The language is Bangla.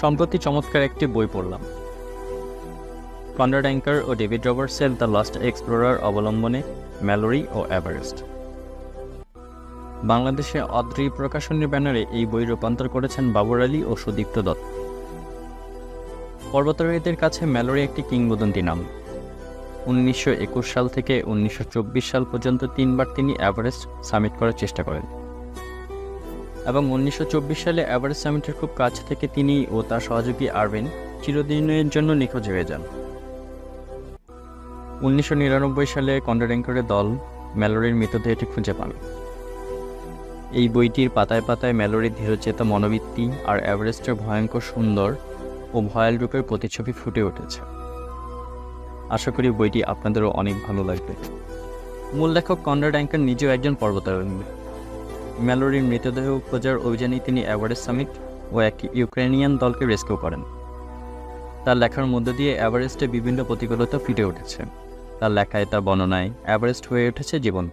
সম্প্রতি চমৎকার একটি বই পড়লাম। কনরাড অ্যাঙ্কার ও ডেভিড রবার্টসের দ্য লাস্ট এক্সপ্লোরার অবলম্বনে ম্যালোরি ও এভারেস্ট। বাংলাদেশে অদ্রি প্রকাশনীর ব্যানারে এই বই রূপান্তর করেছেন বাবর আলী ও সুদীপ্ত দত্ত। পর্বতারোহীদের কাছে ম্যালোরি একটি কিংবদন্তি নাম। উনিশশো একুশ সাল থেকে উনিশশো চব্বিশ সাল পর্যন্ত তিনবার তিনি এভারেস্ট সামিট করার চেষ্টা করেন। এবং উনিশশো চব্বিশ সালে এভারেস্ট সামিটের খুব কাছ থেকে তিনি ও তার সহযোগী আরভিন চিরদিনের জন্য নিখোঁজ হয়ে যান। উনিশশো নিরানব্বই সালে কন্ডারেঙ্করের দল ম্যালোরির মৃতদেহটি খুঁজে পান। এই বইটির পাতায় পাতায় ম্যালোরির ধীরচেতা মনোবৃত্তি আর এভারেস্টের ভয়ঙ্কর সুন্দর ও ভয়াল রূপের প্রতিচ্ছবি ফুটে উঠেছে। আশা করি বইটি আপনাদেরও অনেক ভালো লাগবে। মূল লেখক কনরাড অ্যাঙ্কার নিজেও একজন পর্বতারোহী ম্যালোরির মৃতদেহ খোঁজার অভিযানে তিনি এভারেস্ট সামিট ও এক ইউক্রেনিয়ান দলকে রেস্কিউ করেন। তার লেখার মধ্য দিয়ে এভারেস্টে বিভিন্ন প্রতিকূলতা ফুটে উঠেছে। তার লেখায় তার বর্ণনায় এভারেস্ট হয়ে উঠেছে জীবন।